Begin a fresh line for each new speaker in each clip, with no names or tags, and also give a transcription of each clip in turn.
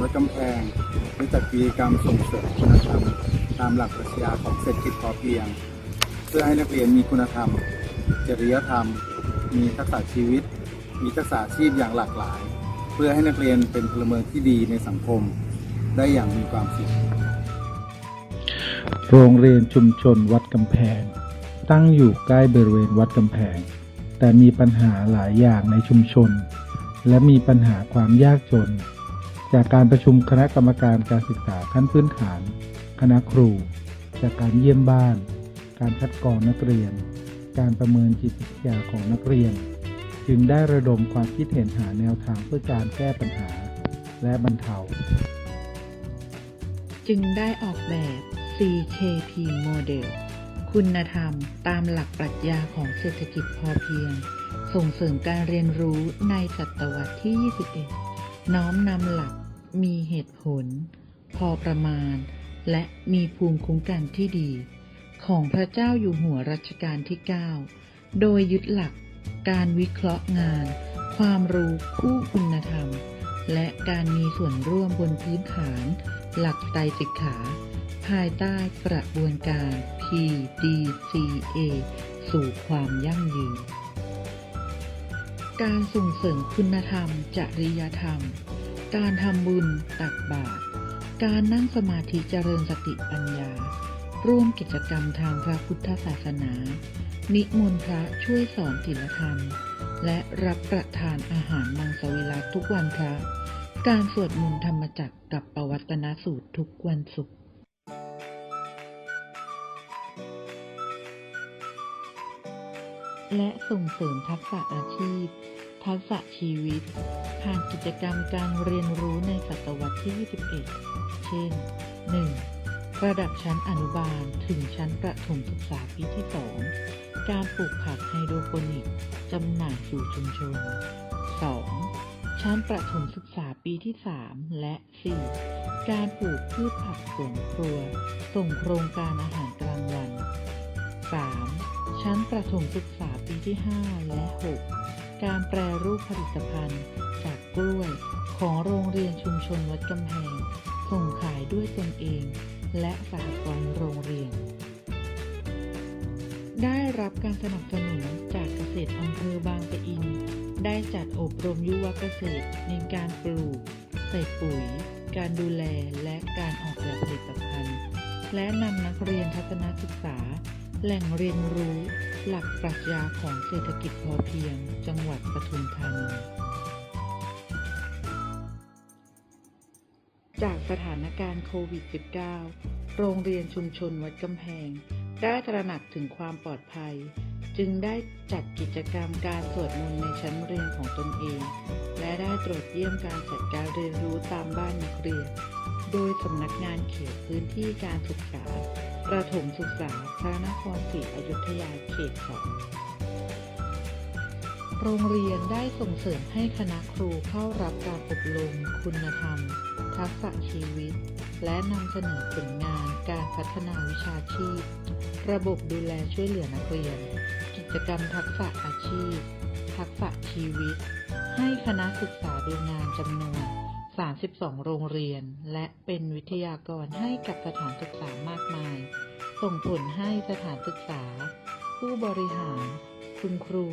วัดกำแพงได้จัดกิจกรรมส่งเสริมคุณธรรม ตามหลักปรัชญาของเศรษฐกิจพอเพียง เพื่อให้นักเรียนมีคุณธรรม จริยธรรม มีทักษะชีวิต มีทักษะอาชีพอย่างหลากหลาย เพื่อให้นักเรียนเป็นพลเมืองที่ดีในสังคม ได้อย่างมีความสุข
โรงเรียนชุมชนวัดกำแพง ตั้งอยู่ใกล้บริเวณวัดกำแพง แต่มีปัญหาหลายอย่างในชุมชน และมีปัญหาความยากจน จากการประชุมคณะกรรมการการศึกษาขั้นพื้นฐาน คณะครู จากการเยี่ยมบ้าน การคัดกรองนักเรียน การประเมินจิตวิทยาของนักเรียน จึงได้ระดมความคิดเห็นหาแนวทางเพื่อการแก้ปัญหาและบรรเทา
จึงได้ออกแบบ CKP Model คุณธรรมตามหลักปรัชญาของเศรษฐกิจพอเพียง ส่งเสริมการเรียนรู้ในศตวรรษที่ 21 น้อมนำหลัก มีเหตุผล พอประมาณ และมีภูมิคุ้มกันที่ดี ของพระเจ้าอยู่หัวรัชกาลที่ 9 โดยยึดหลัก การวิเคราะห์งาน ความรู้คู่คุณธรรม และการมีส่วนร่วมบนพื้นฐาน หลักไตรสิกขา ภายใต้กระบวนการ PDCA สู่ความยั่งยืน การส่งเสริมคุณธรรม จริยธรรม การทำบุญตักบาตรการนั่งสมาธิเจริญสติปัญญา ร่วมกิจกรรมทางพระพุทธศาสนา นิมนต์พระช่วยสอนศีลธรรม และรับประทานอาหารมังสวิรัตทุกวันพระ การสวดมนต์ธรรมจักรกับปวัตนสูตรทุกวันศุกร์และส่งเสริมทักษะอาชีพ ทักษะชีวิต ผ่านกิจกรรมการเรียนรู้ในศตวรรษที่ 21 เช่น 1. ระดับชั้นอนุบาลถึงชั้นประถมศึกษาปีที่ 2 การปลูกผักไฮโดรโปนิกจำหน่ายสู่ชุมชน 2. ชั้นประถมศึกษาปีที่ 3 และ 4 การปลูกพืชผักสวนครัว ส่งโครงการอาหารกลางวัน 3. ชั้นประถมศึกษาปีที่ 5 และ 6 การแปรรูปผลิตภัณฑ์ เรียนชุมชนวัดกำแพง ส่งขายด้วยตนเอง และสหกรณ์โรงเรียน ได้รับการสนับสนุนจากเกษตรอำเภอบางปะอิน ได้จัดอบรมยุวเกษตรในการปลูก ใส่ปุ๋ย การดูแลและการออกแบบผลิตภัณฑ์ และนำนักเรียนทัศนศึกษา แหล่งเรียนรู้ หลักปรัชญาของเศรษฐกิจพอเพียง จังหวัดปทุมธานี จากสถานการณ์โควิด -19 โรงเรียนชุมชนวัดกำแพง ได้ตระหนักถึงความปลอดภัย จึงได้จัดกิจกรรมการสวดมนต์ในชั้นเรียนของตนเอง และได้ตรวจเยี่ยมการจัดการเรียนรู้ตามบ้านนักเรียน โดยสำนักงานเขตพื้นที่การศึกษา ประถมศึกษาพระนครศรีอยุธยาเขตสองโรงเรียนได้ส่งเสริมให้คณะครูเข้ารับการอบรมคุณธรรม ทักษะชีวิต และนำเสนอผลงานการพัฒนาวิชาชีพ ระบบดูแลช่วยเหลือนักเรียน กิจกรรมทักษะอาชีพ ทักษะชีวิต ให้คณะศึกษาดูงานจำนวน 32 โรงเรียน และเป็นวิทยากรให้กับสถานศึกษามากมาย ส่งผลให้สถานศึกษา ผู้บริหาร คุณครู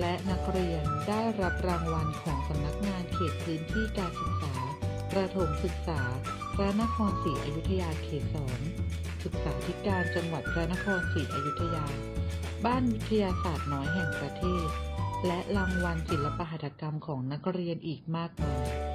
และนักเรียนได้รับรางวัลของสำนักงานเขตพื้นที่การศึกษา ประถมศึกษาพระนครศรีอยุธยาเขตสองศึกษาธิการจังหวัดพระนครศรีอยุธยา บ้านวิทยาศาสตร์น้อยแห่งประเทศ และรางวัลศิลปหัตถกรรมของนักเรียนอีกมากมาย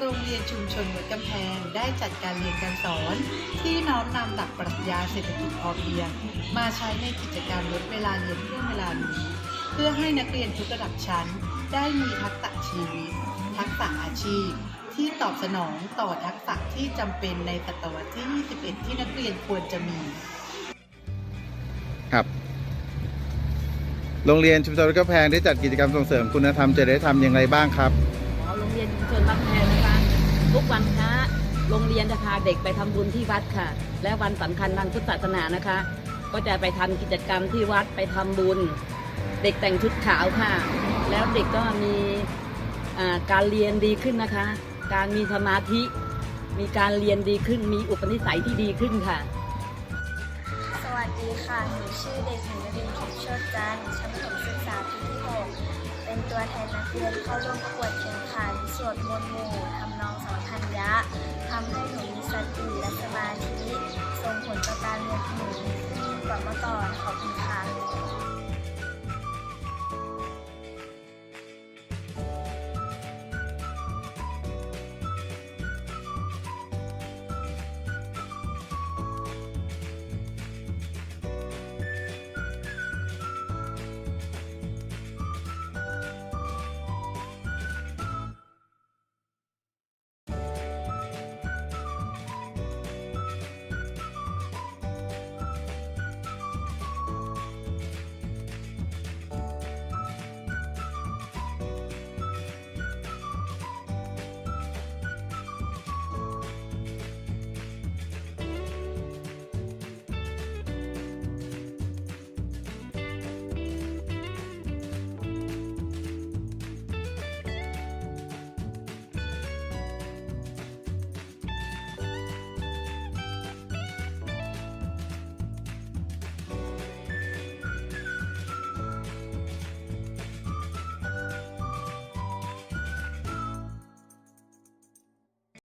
โรงเรียนชุมชนวัดกำแพงได้จัดการเรียนการสอน ที่น้อมนำหลักปรัชญาเศรษฐกิจพอเพียง มาใช้ในกิจกรรมลดเวลาเรียนเพิ่มเวลาเรียนเพื่อให้นักเรียนทุกระดับชั้น ได้มีทักษะชีวิต ทักษะอาชีพท
ที่ตอบสนองต่อทักษะที่จำเป็นในศตวรรษที่ 21 ที่นักเรียนควรจะมี
ครับ โรงเรียนชุมชนวัดกำแพงได้จัดกิจกรรมส่งเสริมคุณธรรมจริยธรรมอย่างไรบ้างครับ
ทุกวันพระโรงเรียนจะพาเด็กไปทำบุญที่วัดค่ะ และวันสำคัญทางพุทธศาสนานะคะ ก็จะไปทำกิจกรรมที่วัดไปทำบุญ เด็กแต่งชุดขาวค่ะ แล้วเด็กก็มีการเรียนดีขึ้นนะคะ การมีสมาธิ มีการเรียนดีขึ้น มีอุปนิสัยที่ดีขึ้นค่ะ
สวัสดีค่ะหนูชื่อเด็กหญิงนรินทร์เข็มโชติจันทร์ชั้นประถมศึกษาปีที่ 6 เป็นตัวแทนนักเรียนเข้าร่วมประกวดแข่งขันสวดมนต์หมู่ทำนอง ธัญญะทำให้หนูมีสติและสมาธิส่งผลต่อการเรียนของหนูดีกว่าเมื่อก่อนขอบคุณค่ะ